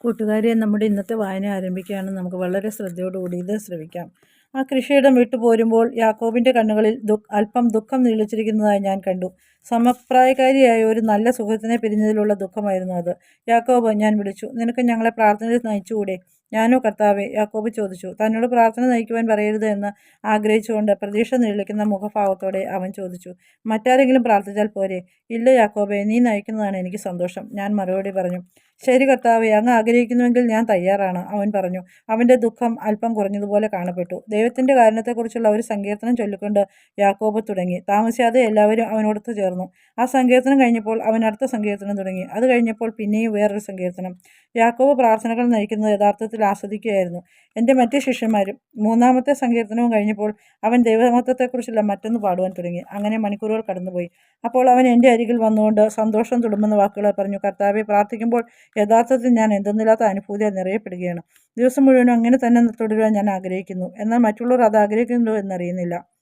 കൂട്ടുകാരെ നമ്മുടെ ഇന്നത്തെ വായന ആരംഭിക്കുകയാണ് നമുക്ക് വളരെ ശ്രദ്ധയോടുകൂടി ഇത് ശ്രമിക്കാം ആ കൃഷിയിടം വിട്ടു പോരുമ്പോൾ യാക്കോബിന്റെ കണ്ണുകളിൽ അല്പം ദുഃഖം നീളിച്ചിരിക്കുന്നതായി ഞാൻ കണ്ടു. സമപ്രായക്കാരിയായ ഒരു നല്ല സുഹൃത്തിനെ പിരിഞ്ഞതിലുള്ള ദുഃഖമായിരുന്നു അത്. യാക്കോബ് ഞാൻ വിളിച്ചു. നിനക്ക് ഞങ്ങളെ പ്രാർത്ഥനയിൽ നയിച്ചുകൂടെ? ഞാനോ കർത്താവെ? യാക്കോബ് ചോദിച്ചു. തന്നോട് പ്രാർത്ഥന നയിക്കുവാൻ പറയരുത് എന്ന് ആഗ്രഹിച്ചുകൊണ്ട് പ്രതീക്ഷ നിഴലിക്കുന്ന മുഖഭാവത്തോടെ അവൻ ചോദിച്ചു. മറ്റാരെങ്കിലും പ്രാർത്ഥിച്ചാൽ പോരെ? ഇല്ല യാക്കോബെ നീ നയിക്കുന്നതാണ് എനിക്ക് സന്തോഷം. ഞാൻ മറുപടി പറഞ്ഞു. ശരി കർത്താവെ അങ്ങ് ആഗ്രഹിക്കുന്നുവെങ്കിൽ ഞാൻ തയ്യാറാണ് അവൻ പറഞ്ഞു. അവന്റെ ദുഃഖം അല്പം കുറഞ്ഞതുപോലെ കാണപ്പെട്ടു. ദൈവത്തിന്റെ കാരണത്തെക്കുറിച്ചുള്ള ഒരു സങ്കീർത്തനം ചൊല്ലിക്കൊണ്ട് യാക്കോബ് തുടങ്ങി. താമസിയാതെ എല്ലാവരും അവനോടൊത്ത് ചേർന്നു. ആ സങ്കീർത്തനം കഴിഞ്ഞപ്പോൾ അവൻ അടുത്ത സങ്കീർത്തനം തുടങ്ങി. അത് കഴിഞ്ഞപ്പോൾ പിന്നെയും വേറൊരു സങ്കീർത്തനം. യാക്കോബ് പ്രാർത്ഥനകൾ നയിക്കുന്നത് യഥാർത്ഥത്തിൽ ആസ്വദിക്കുകയായിരുന്നു. എന്റെ മറ്റ് ശിഷ്യന്മാരും മൂന്നാമത്തെ സങ്കീർത്തനവും കഴിഞ്ഞപ്പോൾ അവൻ ദൈവമത്വത്തെക്കുറിച്ചുള്ള മറ്റൊന്ന് പാടുവാൻ തുടങ്ങി. അങ്ങനെ മണിക്കൂറുകൾ കടന്നുപോയി. അപ്പോൾ അവൻ എന്റെ അരികിൽ വന്നുകൊണ്ട് സന്തോഷം തുളുമ്പുന്ന വാക്കുകൾ പറഞ്ഞു കർത്താവെ പ്രാർത്ഥിക്കുമ്പോൾ യഥാർത്ഥത്തിൽ ഞാൻ എന്തെന്നില്ലാത്ത അനുഭൂതി നിറയപ്പെടുകയാണ്. ദിവസം മുഴുവനും അങ്ങനെ തന്നെ തുടരുവാൻ ഞാൻ ആഗ്രഹിക്കുന്നു. എന്നാൽ മറ്റുള്ളവർ അത് ആഗ്രഹിക്കുന്നുണ്ടോ എന്നറിയുന്നില്ല.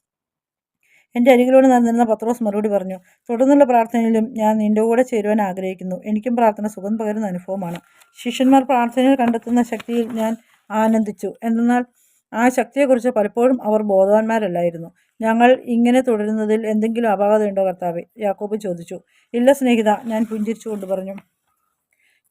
എന്റെ അരികിലൂടെ നടന്നിരുന്ന പത്രോസ് മറുപടി പറഞ്ഞു തുടർന്നുള്ള പ്രാർത്ഥനയിലും ഞാൻ നിന്റെ കൂടെ ചേരുവാൻ ആഗ്രഹിക്കുന്നു. എനിക്കും പ്രാർത്ഥന സുഖം പകരുന്ന അനുഭവമാണ്. ശിഷ്യന്മാർ പ്രാർത്ഥനയിൽ കണ്ടെത്തുന്ന ശക്തിയിൽ ഞാൻ ആനന്ദിച്ചു. എന്നാൽ ആ ശക്തിയെക്കുറിച്ച് പലപ്പോഴും അവർ ബോധവാന്മാരല്ലായിരുന്നു. ഞങ്ങൾ ഇങ്ങനെ തുടരുന്നതിൽ എന്തെങ്കിലും അപാകതയുണ്ടോ കർത്താവെ? യാക്കോബ് ചോദിച്ചു. ഇല്ല സ്നേഹിത ഞാൻ പുഞ്ചിരിച്ചുകൊണ്ട് പറഞ്ഞു.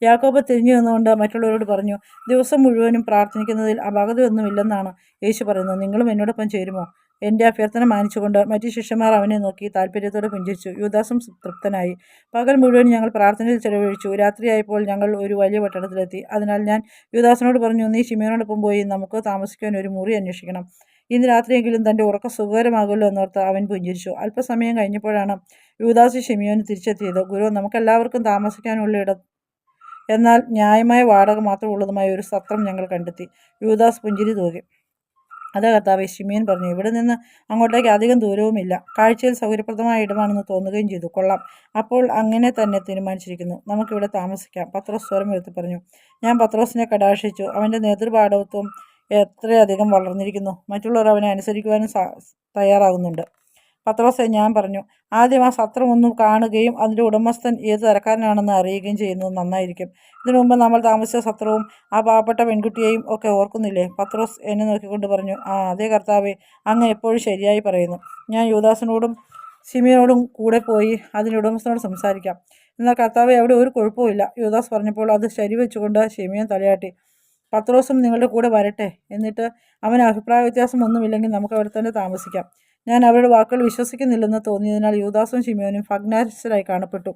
യാക്കോബ് തിരിഞ്ഞു നിന്നുകൊണ്ട് മറ്റുള്ളവരോട് പറഞ്ഞു ദിവസം മുഴുവനും പ്രാർത്ഥിക്കുന്നതിൽ അപാകതയൊന്നുമില്ലെന്നാണ് യേശു പറയുന്നത്. നിങ്ങളും എന്നോടൊപ്പം ചേരുമോ? എന്റെ അഭ്യർത്ഥന മാനിച്ചുകൊണ്ട് മറ്റു ശിഷ്യന്മാർ അവനെ നോക്കി താല്പര്യത്തോടെ പുഞ്ചിരിച്ചു. യുദാസും തൃപ്തനായി പകൽ മുഴുവൻ ഞങ്ങൾ പ്രാർത്ഥനയിൽ ചെലവഴിച്ചു. രാത്രിയായപ്പോൾ ഞങ്ങൾ ഒരു വലിയ പട്ടണത്തിലെത്തി. അതിനാൽ ഞാൻ യുദാസിനോട് പറഞ്ഞു നീ ഷിമിയോനോടൊപ്പം പോയി നമുക്ക് താമസിക്കാൻ ഒരു മുറി അന്വേഷിക്കണം. ഇന്ന് രാത്രിയെങ്കിലും തന്റെ ഉറക്കം സുഖകരമാകുമല്ലോ എന്നോർത്ത് അവൻ പുഞ്ചിരിച്ചു. അല്പസമയം കഴിഞ്ഞപ്പോഴാണ് യുദാസ് ഷിമിയോന് തിരിച്ചെത്തിയത്. ഗുരു നമുക്കെല്ലാവർക്കും താമസിക്കാനുള്ള ഇടം എന്നാൽ ന്യായമായ വാടക മാത്രമുള്ളതുമായ ഒരു സത്രം ഞങ്ങൾ കണ്ടെത്തി. യുദാസ് പുഞ്ചിരി തൂകി. അതെ കർത്താവ് ഷിമിയൻ പറഞ്ഞു ഇവിടെ നിന്ന് അങ്ങോട്ടേക്ക് അധികം ദൂരവുമില്ല. കാഴ്ചയിൽ സൗകര്യപ്രദമായ ഇടമാണെന്ന് തോന്നുകയും ചെയ്തു. കൊള്ളാം. അപ്പോൾ അങ്ങനെ തന്നെ തീരുമാനിച്ചിരിക്കുന്നു. നമുക്കിവിടെ താമസിക്കാം. പത്രോസ് സ്വരം എടുത്ത് പറഞ്ഞു ഞാൻ പത്രോസിനെ കടാക്ഷിച്ചു. അവന്റെ നേതൃപാഠവത്വം എത്രയധികം വളർന്നിരിക്കുന്നു. മറ്റുള്ളവർ അവനെ അനുസരിക്കുവാനും തയ്യാറാകുന്നുണ്ട്. പത്രോസെ ഞാൻ പറഞ്ഞു ആദ്യം ആ സത്രം ഒന്ന് കാണുകയും അതിന്റെ ഉടമസ്ഥൻ ഏത് തരക്കാരനാണെന്ന് അറിയുകയും ചെയ്യുന്നത് നന്നായിരിക്കും. ഇതിനു മുമ്പ് നമ്മൾ താമസിച്ച സത്രവും ആ പാവപ്പെട്ട പെൺകുട്ടിയെയും ഒക്കെ ഓർക്കുന്നില്ലേ? പത്രോസ് എന്നെ നോക്കിക്കൊണ്ട് പറഞ്ഞു ആ അതേ കർത്താവെ അങ്ങ് എപ്പോഴും ശരിയായി പറയുന്നു. ഞാൻ യുവദാസിനോടും സിമിയോടും കൂടെ പോയി അതിന്റെ ഉടമസ്ഥനോട് സംസാരിക്കാം. എന്നാൽ കർത്താവെ അവിടെ ഒരു കുഴപ്പമില്ല യുവദാസ് പറഞ്ഞപ്പോൾ അത് ശരി ശരിവെച്ചുകൊണ്ട് ഷിമിയൻ തലയാട്ടി പത്രോസും നിങ്ങളുടെ കൂടെ വരട്ടെ എന്നിട്ട് അവന് അഭിപ്രായ വ്യത്യാസം ഒന്നുമില്ലെങ്കിൽ നമുക്ക് അവിടെ തന്നെ താമസിക്കാം. ഞാൻ അവരുടെ വാക്കുകൾ വിശ്വസിക്കുന്നില്ലെന്ന് തോന്നിയതിനാൽ യൂദാസും ഷിമിയോനും ഭഗ്നാശരായി കാണപ്പെട്ടു.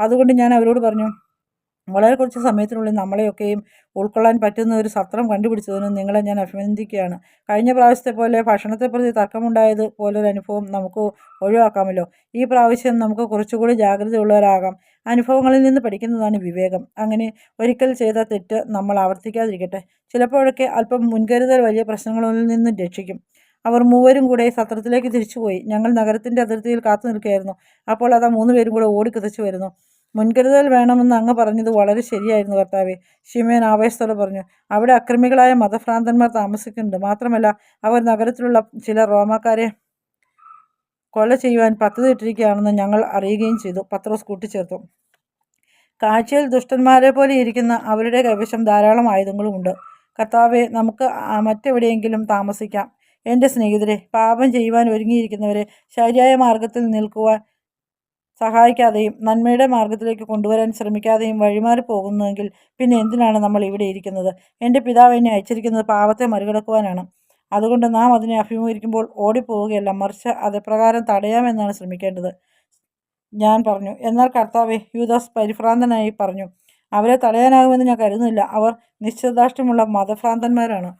അതുകൊണ്ട് ഞാൻ അവരോട് പറഞ്ഞു വളരെ കുറച്ച് സമയത്തിനുള്ളിൽ നമ്മളെയൊക്കെയും ഉൾക്കൊള്ളാൻ പറ്റുന്ന ഒരു സത്രം കണ്ടുപിടിച്ചതിന് നിങ്ങളെ ഞാൻ അഭിനന്ദിക്കുകയാണ്. കഴിഞ്ഞ പ്രാവശ്യത്തെ പോലെ ഭക്ഷണത്തെ പ്രതി തർക്കമുണ്ടായത് പോലൊരു അനുഭവം നമുക്ക് ഒഴിവാക്കാമല്ലോ. ഈ പ്രാവശ്യം നമുക്ക് കുറച്ചുകൂടി ജാഗ്രതയുള്ളവരാകാം. അനുഭവങ്ങളിൽ നിന്ന് പഠിക്കുന്നതാണ് വിവേകം. അങ്ങനെ ഒരിക്കൽ ചെയ്ത തെറ്റ് നമ്മൾ ആവർത്തിക്കാതിരിക്കട്ടെ. ചിലപ്പോഴൊക്കെ അല്പം മുൻകരുതൽ വലിയ പ്രശ്നങ്ങളിൽ നിന്ന് രക്ഷിക്കും. അവർ മൂവരും കൂടെ സത്രത്തിലേക്ക് തിരിച്ചുപോയി. ഞങ്ങൾ നഗരത്തിന്റെ അതിർത്തിയിൽ കാത്തു നിൽക്കുകയായിരുന്നു. അപ്പോൾ അതാ മൂന്ന് പേരും കൂടെ ഓടിക്കുതച്ചു വരുന്നു. മുൻകരുതൽ വേണമെന്ന് അങ്ങ് പറഞ്ഞത് വളരെ ശരിയായിരുന്നു കർത്താവെ. ഷിമേൻ ആവേശത്തോടെ പറഞ്ഞു അവിടെ അക്രമികളായ മതഭ്രാന്തന്മാർ താമസിക്കുന്നുണ്ട്. മാത്രമല്ല അവർ നഗരത്തിലുള്ള ചില റോമാക്കാരെ കൊല ചെയ്യുവാൻ പദ്ധതി ഇട്ടിരിക്കുകയാണെന്ന് ഞങ്ങൾ അറിയുകയും ചെയ്തു പത്രോസ് കൂട്ടിച്ചേർത്തു. കാഴ്ചയിൽ ദുഷ്ടന്മാരെ പോലെ ഇരിക്കുന്ന അവരുടെ കൈവശം ധാരാളം ആയുധങ്ങളുമുണ്ട്. കർത്താവെ നമുക്ക് മറ്റെവിടെയെങ്കിലും താമസിക്കാം. എന്റെ സ്നേഹിതരെ പാപം ചെയ്യുവാൻ ഒരുങ്ങിയിരിക്കുന്നവരെ ശരിയായ മാർഗത്തിൽ നിൽക്കുവാൻ സഹായിക്കാതെയും നന്മയുടെ മാർഗത്തിലേക്ക് കൊണ്ടുവരാൻ ശ്രമിക്കാതെയും വഴിമാറി പോകുന്നുവെങ്കിൽ പിന്നെ എന്തിനാണ് നമ്മൾ ഇവിടെ ഇരിക്കുന്നത്? എന്റെ പിതാവ് എന്നെ അയച്ചിരിക്കുന്നത് പാപത്തെ മറികടക്കുവാനാണ്. അതുകൊണ്ട് നാം അതിനെ അഭിമുഖീകരിക്കുമ്പോൾ ഓടിപ്പോവുകയല്ല മറിച്ച് അത് പ്രകാരം തടയാമെന്നാണ് ശ്രമിക്കേണ്ടത്. ഞാൻ പറഞ്ഞു എന്നാൽ കർത്താവെ യൂദാസ് പരിഭ്രാന്തനായി പറഞ്ഞു അവരെ തടയാനാകുമെന്ന് ഞാൻ കരുതുന്നില്ല. അവർ നിശ്ചയദാഷ്ട്യമുള്ള മതഭ്രാന്തന്മാരാണ്.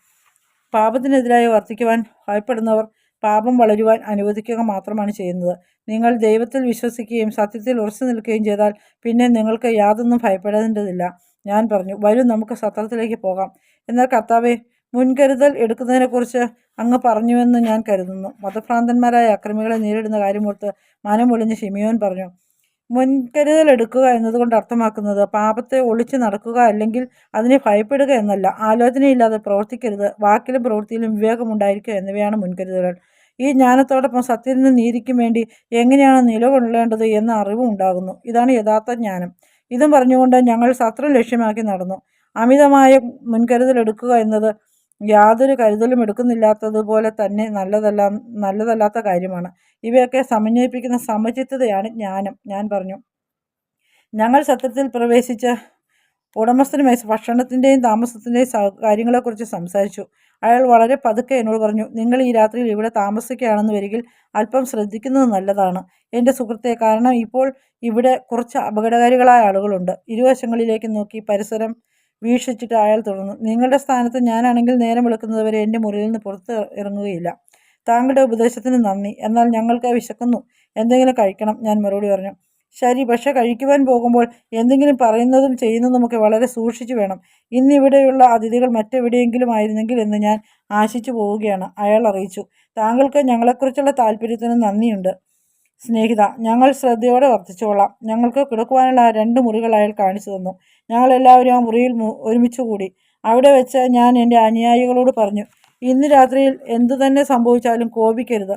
പാപത്തിനെതിരായി വർത്തിക്കുവാൻ ഭയപ്പെടുന്നവർ പാപം വളരുവാൻ അനുവദിക്കുക മാത്രമാണ് ചെയ്യുന്നത്. നിങ്ങൾ ദൈവത്തിൽ വിശ്വസിക്കുകയും സത്യത്തിൽ ഉറച്ചു നിൽക്കുകയും ചെയ്താൽ പിന്നെ നിങ്ങൾക്ക് യാതൊന്നും ഭയപ്പെടേണ്ടതില്ല. ഞാൻ പറഞ്ഞു വരും നമുക്ക് സത്രത്തിലേക്ക് പോകാം. എന്നാൽ കർത്താവെ മുൻകരുതൽ എടുക്കുന്നതിനെക്കുറിച്ച് അങ്ങ് പറഞ്ഞുവെന്ന് ഞാൻ കരുതുന്നു. മതഭ്രാന്തന്മാരായ അക്രമികളെ നേരിടുന്ന കാര്യമോർത്ത് മനമൊളിഞ്ഞ് ഷിമിയോൻ പറഞ്ഞു മുൻകരുതൽ എടുക്കുക എന്നതുകൊണ്ട് അർത്ഥമാക്കുന്നത് പാപത്തെ ഒളിച്ചു നടക്കുക അല്ലെങ്കിൽ അതിനെ ഭയപ്പെടുക എന്നല്ല. ആലോചനയില്ലാതെ പ്രവർത്തിക്കരുത്. വാക്കിലും പ്രവൃത്തിയിലും വിവേകമുണ്ടായിരിക്കുക എന്നിവയാണ് മുൻകരുതലുകൾ. ഈ ജ്ഞാനത്തോടൊപ്പം സത്യത്തിനും നീതിക്കും വേണ്ടി എങ്ങനെയാണ് നിലകൊള്ളേണ്ടത് എന്ന അറിവും ഉണ്ടാകുന്നു. ഇതാണ് യഥാർത്ഥ ജ്ഞാനം. ഇതും പറഞ്ഞുകൊണ്ട് ഞങ്ങൾ സത്രം ലക്ഷ്യമാക്കി നടന്നു. അമിതമായ മുൻകരുതലെടുക്കുക എന്നത് യാതൊരു കരുതലും എടുക്കുന്നില്ലാത്തതുപോലെ തന്നെ നല്ലതല്ല നല്ലതല്ലാത്ത കാര്യമാണ്. ഇവയൊക്കെ സമന്വയിപ്പിക്കുന്ന സമചിത്തതയാണ് ജ്ഞാനം ഞാൻ പറഞ്ഞു. ഞങ്ങൾ സത്യത്തിൽ പ്രവേശിച്ച ഉടമസ്ഥനുമായി ഭക്ഷണത്തിന്റെയും താമസത്തിന്റെയും കാര്യങ്ങളെക്കുറിച്ച് സംസാരിച്ചു. അയാൾ വളരെ പതുക്കെ എന്നോട് പറഞ്ഞു നിങ്ങൾ ഈ രാത്രിയിൽ ഇവിടെ താമസിക്കുകയാണെന്ന് വരികിൽ അല്പം ശ്രദ്ധിക്കുന്നത് നല്ലതാണ്. എന്റെ സുഹൃത്തെ കാരണം ഇപ്പോൾ ഇവിടെ കുറച്ച് അപകടകാരികളായ ആളുകളുണ്ട്. ഇരുവശങ്ങളിലേക്ക് നോക്കി പരിസരം വീക്ഷിച്ചിട്ട് അയാൾ തുടർന്നു. നിങ്ങളുടെ സ്ഥാനത്ത് ഞാനാണെങ്കിൽ നേരം വിളക്കുന്നതുവരെ എന്റെ മുറിയിൽ നിന്ന് പുറത്ത് ഇറങ്ങുകയില്ല. താങ്കളുടെ ഉപദേശത്തിന് നന്ദി. എന്നാൽ ഞങ്ങൾക്ക് വിശക്കുന്നു. എന്തെങ്കിലും കഴിക്കണം ഞാൻ മറുപടി പറഞ്ഞു. ശരി പക്ഷെ കഴിക്കുവാൻ പോകുമ്പോൾ എന്തെങ്കിലും പറയുന്നതും ചെയ്യുന്നതുമൊക്കെ വളരെ സൂക്ഷിച്ചു വേണം. ഇന്നിവിടെയുള്ള അതിഥികൾ മറ്റെവിടെയെങ്കിലും ആയിരുന്നെങ്കിൽ എന്ന് ഞാൻ ആശിച്ചു പോവുകയാണ് അയാൾ അറിയിച്ചു. താങ്കൾക്ക് ഞങ്ങളെക്കുറിച്ചുള്ള താല്പര്യത്തിന് നന്ദിയുണ്ട്. സ്നേഹിത ഞങ്ങൾ ശ്രദ്ധയോടെ വർദ്ധിച്ചോളാം ഞങ്ങൾക്ക് കിടക്കുവാനുള്ള രണ്ട് മുറികൾ അയാൾ കാണിച്ചു തന്നു. ഞങ്ങളെല്ലാവരും ആ മുറിയിൽ ഒരുമിച്ച് കൂടി. അവിടെ വെച്ച് ഞാൻ എന്റെ അനുയായികളോട് പറഞ്ഞു ഇന്ന് രാത്രിയിൽ എന്തു തന്നെ സംഭവിച്ചാലും കോപിക്കരുത്.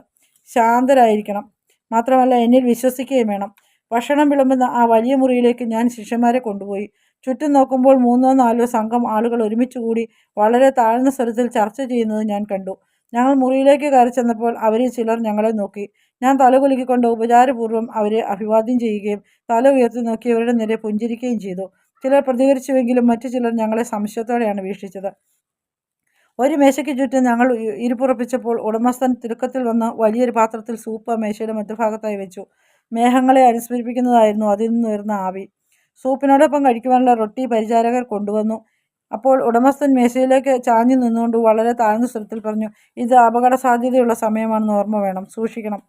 ശാന്തരായിരിക്കണം. മാത്രമല്ല എന്നിൽ വിശ്വസിക്കുകയും വേണം. ഭക്ഷണം വിളമ്പുന്ന ആ വലിയ മുറിയിലേക്ക് ഞാൻ ശിഷ്യന്മാരെ കൊണ്ടുപോയി. ചുറ്റും നോക്കുമ്പോൾ മൂന്നോ നാലോ സംഘം ആളുകൾ ഒരുമിച്ച് കൂടി വളരെ താഴ്ന്ന സ്വരത്തിൽ ചർച്ച ചെയ്യുന്നത് ഞാൻ കണ്ടു. ഞങ്ങൾ മുറിയിലേക്ക് കയറി ചെന്നപ്പോൾ അവരിൽ ചിലർ ഞങ്ങളെ നോക്കി. ഞാൻ തല കുലുക്കിക്കൊണ്ട് ഉപചാരപൂർവം അവരെ അഭിവാദ്യം ചെയ്യുകയും തല ഉയർത്തി നോക്കി അവരുടെ നേരെ പുഞ്ചിരിക്കുകയും ചെയ്തു. ചിലർ പ്രതികരിച്ചുവെങ്കിലും മറ്റു ചിലർ ഞങ്ങളെ സംശയത്തോടെയാണ് വീക്ഷിച്ചത്. ഒരു മേശയ്ക്ക് ചുറ്റും ഞങ്ങൾ ഇരുപ്പുറപ്പിച്ചപ്പോൾ ഉടമസ്ഥൻ തിടുക്കത്തിൽ വന്ന് വലിയൊരു പാത്രത്തിൽ സൂപ്പ് മേശയുടെ മധ്യഭാഗത്തായി വെച്ചു. മേഘങ്ങളെ അനുസ്മരിപ്പിക്കുന്നതായിരുന്നു അതിൽ നിന്നുയർന്ന ആവി. സൂപ്പിനോടൊപ്പം കഴിക്കുവാനുള്ള റൊട്ടി പരിചാരകർ കൊണ്ടുവന്നു. അപ്പോൾ ഉടമസ്ഥൻ മേശയിലേക്ക് ചാഞ്ഞു നിന്നുകൊണ്ട് വളരെ താഴ്ന്ന സ്വരത്തിൽ പറഞ്ഞു ഇത് അപകട സാധ്യതയുള്ള സമയമാണെന്ന് ഓർമ്മ വേണം. സൂക്ഷിക്കണം.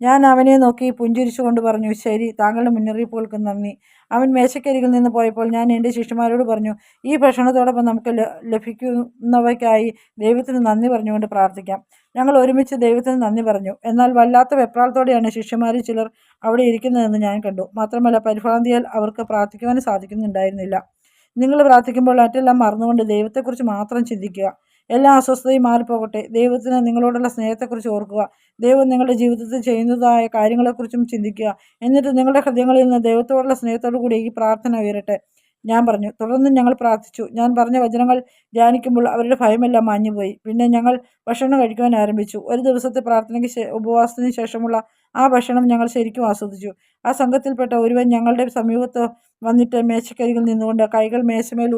ഞാൻ അവനെ നോക്കി പുഞ്ചിരിച്ചുകൊണ്ട് പറഞ്ഞു ശരി താങ്കളുടെ മുന്നറിയിപ്പുകൾക്ക് നന്ദി. അവൻ മേശക്കരികിൽ നിന്ന് പോയപ്പോൾ ഞാൻ എന്റെ ശിഷ്യന്മാരോട് പറഞ്ഞു ഈ ഭക്ഷണത്തോടൊപ്പം നമുക്ക് ലഭിക്കുന്നവയ്ക്കായി ദൈവത്തിന് നന്ദി പറഞ്ഞുകൊണ്ട് പ്രാർത്ഥിക്കാം. ഞങ്ങൾ ഒരുമിച്ച് ദൈവത്തിന് നന്ദി പറഞ്ഞു. എന്നാൽ വല്ലാത്ത വെപ്രാളത്തോടെയാണ് ശിഷ്യന്മാരിൽ ചിലർ അവിടെ ഇരിക്കുന്നതെന്ന് ഞാൻ കണ്ടു. മാത്രമല്ല പരിഭ്രാന്തിയാൽ അവർക്ക് പ്രാർത്ഥിക്കുവാനും സാധിക്കുന്നുണ്ടായിരുന്നില്ല. നിങ്ങൾ പ്രാർത്ഥിക്കുമ്പോൾ മറ്റെല്ലാം മറന്നുകൊണ്ട് ദൈവത്തെക്കുറിച്ച് മാത്രം ചിന്തിക്കുക. എല്ലാ അസ്വസ്ഥതയും മാറിപ്പോകട്ടെ. ദൈവത്തിന് നിങ്ങളോടുള്ള സ്നേഹത്തെക്കുറിച്ച് ഓർക്കുക. ദൈവം നിങ്ങളുടെ ജീവിതത്തിൽ ചെയ്യുന്നതായ കാര്യങ്ങളെക്കുറിച്ചും ചിന്തിക്കുക. എന്നിട്ട് നിങ്ങളുടെ ഹൃദയങ്ങളിൽ നിന്ന് ദൈവത്തോടുള്ള സ്നേഹത്തോടു കൂടി ഈ പ്രാർത്ഥന ഉയരട്ടെ. ഞാൻ പറഞ്ഞു തുടർന്ന് ഞങ്ങൾ പ്രാർത്ഥിച്ചു. ഞാൻ പറഞ്ഞ വചനങ്ങൾ ധ്യാനിക്കുമ്പോൾ അവരുടെ ഭയമെല്ലാം മാഞ്ഞുപോയി. പിന്നെ ഞങ്ങൾ ഭക്ഷണം കഴിക്കുവാൻ ആരംഭിച്ചു. ഒരു ദിവസത്തെ പ്രാർത്ഥനയ്ക്ക് ഉപവാസത്തിന് ശേഷമുള്ള ആ ഭക്ഷണം ഞങ്ങൾ ശരിക്കും ആസ്വദിച്ചു. ആ സംഘത്തിൽപ്പെട്ട ഒരുവൻ ഞങ്ങളുടെ സമീപത്ത് വന്നിട്ട് മേശക്കരികിൽ നിന്നുകൊണ്ട് കൈകൾ മേശമേൽ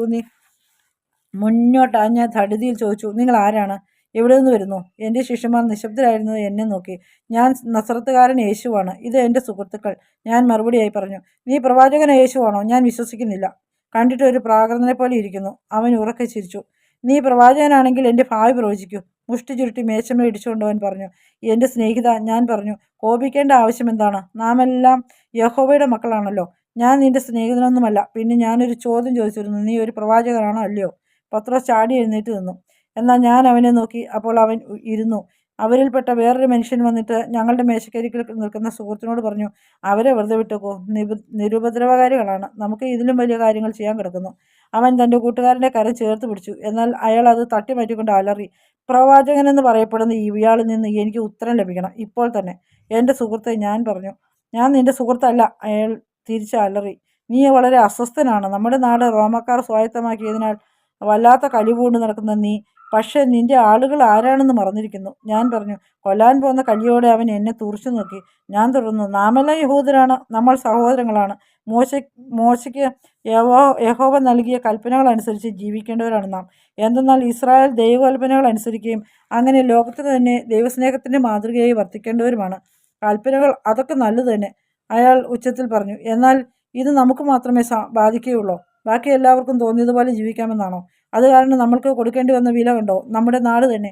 ഊന്നി ഞാൻ ധടുതിയിൽ ചോദിച്ചു നിങ്ങൾ ആരാണ് എവിടെ നിന്ന് വരുന്നു? എന്റെ ശിഷ്യന്മാർ നിശബ്ദരായിരുന്നത് എന്നെ നോക്കി. ഞാൻ നസ്രത്തുകാരൻ യേശുവാണ്. ഇത് എന്റെ സുഹൃത്തുക്കൾ. ഞാൻ മറുപടിയായി പറഞ്ഞു നീ പ്രവാചകൻ യേശുവാണോ? ഞാൻ വിശ്വസിക്കുന്നില്ല. കണ്ടിട്ട് ഒരു പ്രാകൃതനെ പോലെ ഇരിക്കുന്നു. അവൻ ഉറക്കെ ചിരിച്ചു. നീ പ്രവാചകനാണെങ്കിൽ എന്റെ ഭാവി പ്രവചിക്കൂ. മുഷ്ടി ചുരുട്ടി മേശമ ഇടിച്ചുകൊണ്ടവൻ പറഞ്ഞു എന്റെ സ്നേഹിത ഞാൻ പറഞ്ഞു കോപിക്കേണ്ട ആവശ്യം എന്താണ്? നാം എല്ലാം യഹോവയുടെ മക്കളാണല്ലോ. ഞാൻ നിന്റെ സ്നേഹിതനൊന്നുമല്ല. പിന്നെ ഞാനൊരു ചോദ്യം ചോദിച്ചിരുന്നു നീ ഒരു പ്രവാചകനാണോ? അല്ലയോ? പത്രോസ് ചാടി എഴുന്നേറ്റ് നിന്നു. എന്നാൽ ഞാൻ അവനെ നോക്കി അപ്പോൾ അവൻ ഇരുന്നു. അവരിൽപ്പെട്ട വേറൊരു മനുഷ്യൻ വന്നിട്ട് ഞങ്ങളുടെ മേശക്കരികിൽ നിൽക്കുന്ന സുഹൃത്തിനോട് പറഞ്ഞു അവരെ വെറുതെ വിട്ടേക്കോ. നിരുപദ്രവകാരികളാണ്. നമുക്ക് ഇതിലും വലിയ കാര്യങ്ങൾ ചെയ്യാൻ കിടക്കുന്നു. അവൻ തന്റെ കൂട്ടുകാരന്റെ കരം ചേർത്ത് പിടിച്ചു. എന്നാൽ അയാൾ അത് തട്ടിമാറ്റിക്കൊണ്ട് അലറി പ്രവാചകൻ എന്ന് പറയപ്പെടുന്ന ഇയാളിൽ നിന്ന് എനിക്ക് ഉത്തരം ലഭിക്കണം. ഇപ്പോൾ തന്നെ. എന്റെ സുഹൃത്തെ ഞാൻ പറഞ്ഞു. ഞാൻ നിന്റെ സുഹൃത്തല്ല. അയാൾ തിരിച്ച് അലറി നീ വളരെ അസ്വസ്ഥനാണ്. നമ്മുടെ നാട് റോമക്കാർ സ്വായത്തമാക്കിയതിനാൽ വല്ലാത്ത കലിപൂണ്ട് നടക്കുന്ന നീ. പക്ഷേ നിന്റെ ആളുകൾ ആരാണെന്ന് മറന്നിരിക്കുന്നു. ഞാൻ പറഞ്ഞു കൊല്ലാൻ പോകുന്ന കലിയോടെ അവൻ എന്നെ തുറച്ചു നോക്കി. ഞാൻ തുടർന്നു നാമെല്ലാം യഹൂദരാണ്. നമ്മൾ സഹോദരങ്ങളാണ്. മോശ മോശയ്ക്ക് യഹോ യഹോവ നൽകിയ കൽപ്പനകൾ അനുസരിച്ച് ജീവിക്കേണ്ടവരാണ് നാം. എന്തെന്നാൽ ഇസ്രായേൽ ദൈവകൽപ്പനകൾ അനുസരിക്കുകയും അങ്ങനെ ലോകത്തിന് തന്നെ ദൈവസ്നേഹത്തിന്റെ മാതൃകയായി വർത്തിക്കേണ്ടവരുമാണ്. കൽപ്പനകൾ അതൊക്കെ നല്ലത് തന്നെ. അയാൾ ഉച്ചത്തിൽ പറഞ്ഞു എന്നാൽ ഇത് നമുക്ക് മാത്രമേ ബാധിക്കുകയുള്ളൂ. ബാക്കി എല്ലാവർക്കും തോന്നിയതുപോലെ ജീവിക്കാമെന്നാണോ? അത് കാരണം നമ്മൾക്ക് കൊടുക്കേണ്ടി വന്ന വില കണ്ടോ? നമ്മുടെ നാട് തന്നെ.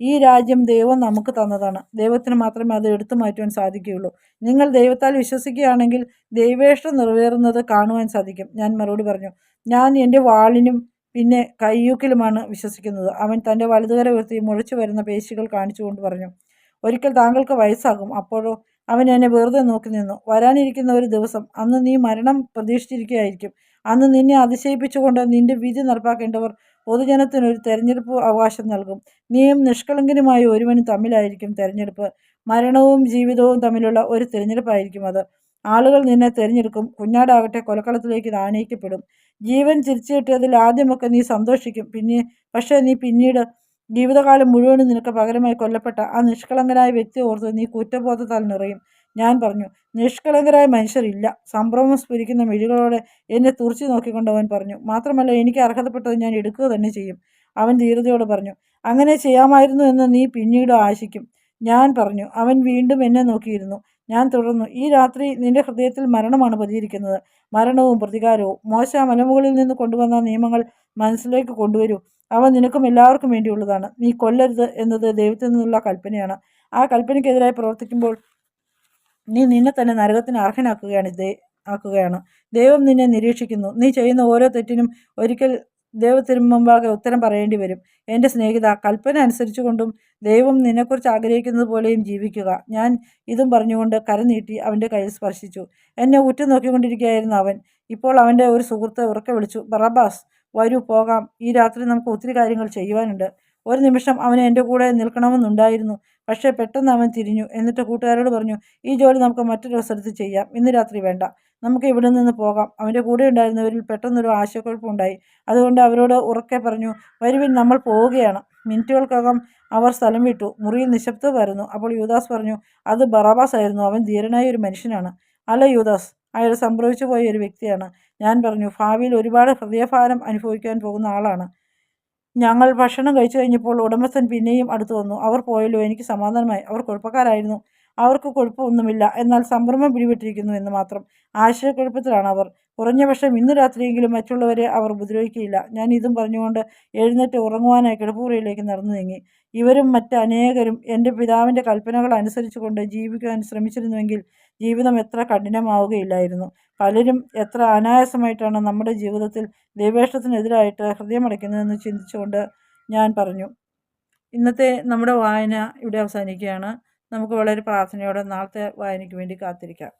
ഈ രാജ്യം ദൈവം നമുക്ക് തന്നതാണ്. ദൈവത്തിന് മാത്രമേ അത് എടുത്തു മാറ്റുവാൻ സാധിക്കുകയുള്ളൂ. നിങ്ങൾ ദൈവത്താൽ വിശ്വസിക്കുകയാണെങ്കിൽ ദൈവേഷ്ടം നിറവേറുന്നത് കാണുവാൻ സാധിക്കും. ഞാൻ മറുപടി പറഞ്ഞു. ഞാൻ എന്റെ വാളിനും പിന്നെ കയ്യൂക്കിലുമാണ് വിശ്വസിക്കുന്നത്. അവൻ തന്റെ വലതുകര ഉയർത്തി മുഴച്ചു വരുന്ന പേശികൾ കാണിച്ചുകൊണ്ട് പറഞ്ഞു. ഒരിക്കൽ താങ്കൾക്ക് വയസ്സാകും. അപ്പോഴോ അവൻ എന്നെ വെറുതെ നോക്കി നിന്നു. വരാനിരിക്കുന്ന ഒരു ദിവസം അന്ന് നീ മരണം പ്രതീക്ഷിച്ചിരിക്കുകയായിരിക്കും. അന്ന് നിന്നെ അതിശയിപ്പിച്ചുകൊണ്ട് നിന്റെ വിധി നടപ്പാക്കേണ്ടവർ പൊതുജനത്തിനൊരു തെരഞ്ഞെടുപ്പ് അവകാശം നൽകും. നീയും നിഷ്കളങ്കനുമായ ഒരുവനും തമ്മിലായിരിക്കും തെരഞ്ഞെടുപ്പ്. മരണവും ജീവിതവും തമ്മിലുള്ള ഒരു തിരഞ്ഞെടുപ്പായിരിക്കും അത്. ആളുകൾ നിന്നെ തിരഞ്ഞെടുക്കും. കുഞ്ഞാടാകട്ടെ കൊലക്കളത്തിലേക്ക് ആനയിക്കപ്പെടും. ജീവൻ തിരിച്ചു കിട്ടിയതിൽ ആദ്യമൊക്കെ നീ സന്തോഷിക്കും. പിന്നെ പക്ഷേ നീ പിന്നീട് ജീവിതകാലം മുഴുവനും നിനക്ക് പകരമായി കൊല്ലപ്പെട്ട ആ നിഷ്കളങ്കനായ വ്യക്തി ഓർത്ത് നീ കുറ്റബോധത്താൽ നിറയും. ഞാൻ പറഞ്ഞു നിഷ്കളങ്കരായ മനുഷ്യരില്ല. സംഭ്രമം സ്ഫുരിക്കുന്ന മിഴികളോടെ എന്നെ തുറച്ചു നോക്കിക്കൊണ്ട് അവൻ പറഞ്ഞു മാത്രമല്ല എനിക്ക് അർഹതപ്പെട്ടത് ഞാൻ എടുക്കുക തന്നെ ചെയ്യും. അവൻ ധീരതയോട് പറഞ്ഞു അങ്ങനെ ചെയ്യാമായിരുന്നു എന്ന് നീ പിന്നീട് ആശിക്കും. ഞാൻ പറഞ്ഞു അവൻ വീണ്ടും എന്നെ നോക്കിയിരുന്നു. ഞാൻ തുടർന്നു ഈ രാത്രി നിന്റെ ഹൃദയത്തിൽ മരണമാണ് പതിയിരിക്കുന്നത്. മരണവും പ്രതികാരവും. മോശ മലമുകളിൽ നിന്ന് കൊണ്ടുവന്ന നിയമങ്ങൾ മനസ്സിലേക്ക് കൊണ്ടുവരൂ. അവ നിനക്കും എല്ലാവർക്കും വേണ്ടിയുള്ളതാണ്. നീ കൊല്ലരുത് എന്നത് ദൈവത്തിൽ നിന്നുള്ള കൽപ്പനയാണ്. ആ കൽപ്പനയ്ക്കെതിരായി പ്രവർത്തിക്കുമ്പോൾ നീ നിന്നെ തന്നെ നരകത്തിന് അർഹനാക്കുകയാണ് ദേ ആക്കുകയാണ്. ദൈവം നിന്നെ നിരീക്ഷിക്കുന്നു. നീ ചെയ്യുന്ന ഓരോ തെറ്റിനും ഒരിക്കൽ ദൈവത്തിന് മുമ്പാകെ ഉത്തരം പറയേണ്ടി വരും. എന്റെ സ്നേഹിത കൽപ്പന അനുസരിച്ചു കൊണ്ടും ദൈവം നിന്നെക്കുറിച്ച് ആഗ്രഹിക്കുന്നത് പോലെയും ജീവിക്കുക. ഞാൻ ഇതും പറഞ്ഞുകൊണ്ട് കരനീട്ടി അവന്റെ കയ്യിൽ സ്പർശിച്ചു. എന്നെ ഉറ്റുനോക്കിക്കൊണ്ടിരിക്കുകയായിരുന്നു അവൻ. ഇപ്പോൾ അവന്റെ ഒരു സുഹൃത്ത് ഉറക്കെ വിളിച്ചു ബറബാസ് വരൂ പോകാം. ഈ രാത്രി നമുക്ക് ഒത്തിരി കാര്യങ്ങൾ ചെയ്യുവാനുണ്ട്. ഒരു നിമിഷം അവന് എന്റെ കൂടെ നിൽക്കണമെന്നുണ്ടായിരുന്നു. പക്ഷേ പെട്ടെന്ന് അവൻ തിരിഞ്ഞു. എന്നിട്ട് കൂട്ടുകാരോട് പറഞ്ഞു ഈ ജോലി നമുക്ക് മറ്റൊരു അവസരത്തിൽ ചെയ്യാം. ഇന്ന് രാത്രി വേണ്ട. നമുക്ക് ഇവിടെ നിന്ന് പോകാം. അവന്റെ കൂടെ ഉണ്ടായിരുന്നവരിൽ പെട്ടെന്നൊരു ആശയക്കുഴപ്പമുണ്ടായി. അതുകൊണ്ട് അവരോട് ഉറക്കെ പറഞ്ഞു വരുവിൻ നമ്മൾ പോവുകയാണ്. മിനിറ്റുകൾക്കകം അവർ സ്ഥലം വിട്ടു. മുറിയിൽ നിശബ്ദമായിരുന്നു അപ്പോൾ യൂദാസ് പറഞ്ഞു അത് ബറാബാസ് ആയിരുന്നു. അവൻ ധീരനായ ഒരു മനുഷ്യനാണ്. അല്ല യൂദാസ് അയാൾ സംഭവിച്ചു പോയ ഒരു വ്യക്തിയാണ്. ഞാൻ പറഞ്ഞു ഭാവിയിൽ ഒരുപാട് ഹൃദയഭാരം അനുഭവിക്കാൻ പോകുന്ന ആളാണ്. ഞങ്ങൾ ഭക്ഷണം കഴിച്ചു കഴിഞ്ഞപ്പോൾ ഉടമസ്ഥൻ പിന്നെയും അടുത്തു വന്നു. അവർ പോയല്ലോ എനിക്ക് സമാധാനമായി. അവർ കുഴപ്പക്കാരായിരുന്നു. അവർക്ക് കുഴപ്പമൊന്നുമില്ല. എന്നാൽ സംഭ്രമം പിടിപെട്ടിരിക്കുന്നു എന്ന് മാത്രം. ആശയക്കുഴപ്പത്തിലാണ് അവർ. കുറഞ്ഞ പക്ഷം ഇന്ന് രാത്രിയെങ്കിലും മറ്റുള്ളവരെ അവർ ഉപദ്രവിക്കുകയില്ല. ഞാൻ ഇതും പറഞ്ഞുകൊണ്ട് എഴുന്നേറ്റ് ഉറങ്ങുവാനായി കിടപ്പുറയിലേക്ക് നടന്നു നീങ്ങി. ഇവരും മറ്റനേകരും എന്റെ പിതാവിന്റെ കൽപ്പനകൾ അനുസരിച്ചുകൊണ്ട് ജീവിക്കാൻ ശ്രമിച്ചിരുന്നുവെങ്കിൽ ജീവിതം എത്ര കഠിനമാവുകയില്ലായിരുന്നു. പലരും എത്ര അനായാസമായിട്ടാണ് നമ്മുടെ ജീവിതത്തിൽ ദൈവേഷ്ടത്തിനെതിരായിട്ട് ഹൃദയമടയ്ക്കുന്നതെന്ന് ചിന്തിച്ചുകൊണ്ട് ഞാൻ പറഞ്ഞു. ഇന്നത്തെ നമ്മുടെ വായന ഇവിടെ അവസാനിക്കുകയാണ്. നമുക്ക് വളരെ പ്രാർത്ഥനയോടെ നാളത്തെ വായനയ്ക്ക് വേണ്ടി കാത്തിരിക്കാം.